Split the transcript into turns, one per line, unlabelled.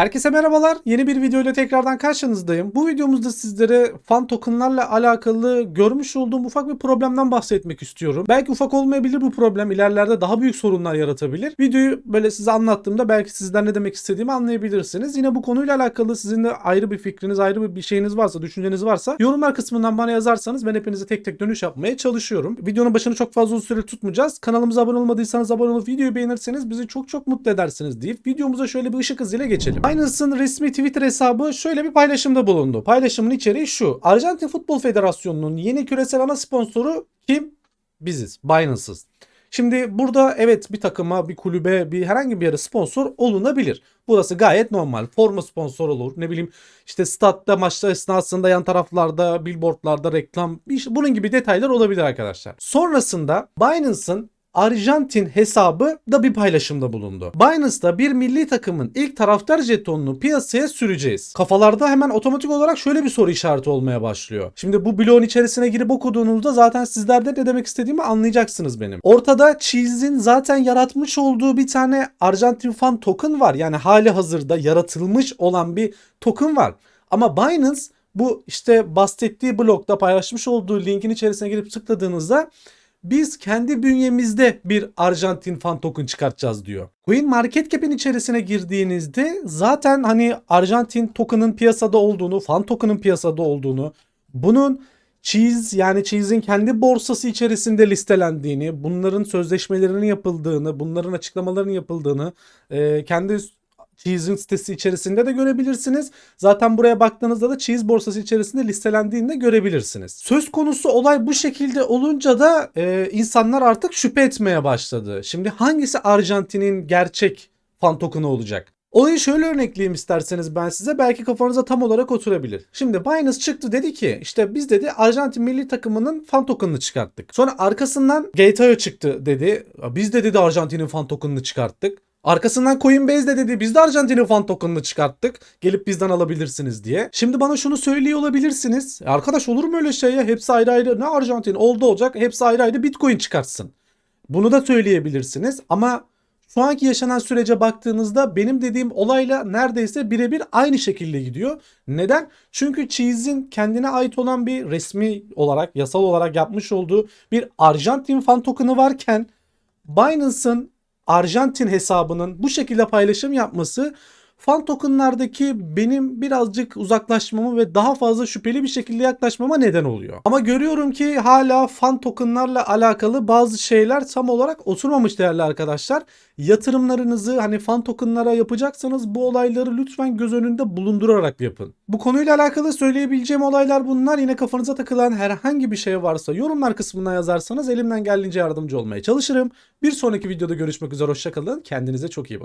Herkese merhabalar. Yeni bir video ile tekrardan karşınızdayım. Bu videomuzda sizlere fan tokenlarla alakalı görmüş olduğum ufak bir problemden bahsetmek istiyorum. Belki ufak olmayabilir bu problem. İlerlerde daha büyük sorunlar yaratabilir. Videoyu böyle size anlattığımda belki sizden ne demek istediğimi anlayabilirsiniz. Yine bu konuyla alakalı sizin de ayrı bir fikriniz, ayrı bir- şeyiniz varsa, düşünceniz varsa yorumlar kısmından bana yazarsanız ben hepinize tek tek dönüş yapmaya çalışıyorum. Videonun başını çok fazla uzun süre tutmayacağız. Kanalımıza abone olmadıysanız abone olup videoyu beğenirseniz bizi çok çok mutlu edersiniz deyip videomuza şöyle bir ışık hızıyla geçelim. Binance'ın resmi Twitter hesabı şöyle bir paylaşımda bulundu. Paylaşımın içeriği şu. Arjantin Futbol Federasyonu'nun yeni küresel ana sponsoru kim? Biziz. Binance'ız. Şimdi burada evet bir takıma, bir kulübe, bir herhangi bir yere sponsor olunabilir. Burası gayet normal. Forma sponsor olur. Ne bileyim işte statta maçlar esnasında yan taraflarda, billboardlarda reklam, şey- bunun gibi detaylar olabilir arkadaşlar. Sonrasında Binance'ın Arjantin hesabı da bir paylaşımda bulundu. Binance'da bir milli takımın ilk taraftar jetonunu piyasaya süreceğiz. Kafalarda hemen otomatik olarak şöyle bir soru işareti olmaya başlıyor. Şimdi bu bloğun içerisine girip okuduğunuzda zaten sizler de ne demek istediğimi anlayacaksınız benim. Ortada Cheese'in zaten yaratmış olduğu bir tane Arjantin fan token var. Yani hali hazırda yaratılmış olan bir token var. Ama Binance bu işte bahsettiği blokta paylaşmış olduğu linkin içerisine girip tıkladığınızda biz kendi bünyemizde bir Arjantin fan token çıkartacağız diyor. Coin Market Cap'in içerisine girdiğinizde zaten hani Arjantin token'ın piyasada olduğunu, fan token'ın piyasada olduğunu, bunun Cheese yani Cheese'in kendi borsası içerisinde listelendiğini, bunların sözleşmelerinin yapıldığını, bunların açıklamalarının yapıldığını, kendi Cheese'in sitesi içerisinde de görebilirsiniz. Zaten buraya baktığınızda da Cheese borsası içerisinde listelendiğini de görebilirsiniz. Söz konusu olay bu şekilde olunca da e, insanlar artık şüphe etmeye başladı. Şimdi hangisi Arjantin'in gerçek fan token'ı olacak? Olayı şöyle örnekleyeyim isterseniz ben size belki kafanıza tam olarak oturabilir. Şimdi Binance çıktı dedi ki işte biz dedi Arjantin milli takımının fan token'ını çıkarttık. Sonra arkasından Gateo çıktı dedi. Biz de dedi Arjantin'in fan token'ını çıkarttık. Arkasından Coinbase de dedi biz de Arjantin'in fan token'ını çıkarttık. Gelip bizden alabilirsiniz diye. Şimdi bana şunu söylüyor olabilirsiniz. Arkadaş olur mu öyle şey ya? Hepsi ayrı ayrı ne Arjantin oldu olacak. Hepsi ayrı ayrı Bitcoin çıkartsın. Bunu da söyleyebilirsiniz ama şu anki yaşanan sürece baktığınızda benim dediğim olayla neredeyse birebir aynı şekilde gidiyor. Neden? Çünkü Cheese'in kendine ait olan bir resmi olarak, yasal olarak yapmış olduğu bir Arjantin fan token'ı varken Binance'ın Arjantin hesabının bu şekilde paylaşım yapması fan tokenlardaki benim birazcık uzaklaşmamı ve daha fazla şüpheli bir şekilde yaklaşmama neden oluyor. Ama görüyorum ki hala fan tokenlarla alakalı bazı şeyler tam olarak oturmamış değerli arkadaşlar. Yatırımlarınızı hani fan tokenlara yapacaksanız bu olayları lütfen göz önünde bulundurarak yapın. Bu konuyla alakalı söyleyebileceğim olaylar bunlar. Yine kafanıza takılan herhangi bir şey varsa yorumlar kısmına yazarsanız elimden geldiğince yardımcı olmaya çalışırım. Bir sonraki videoda görüşmek üzere hoşçakalın. Kendinize çok iyi bakın.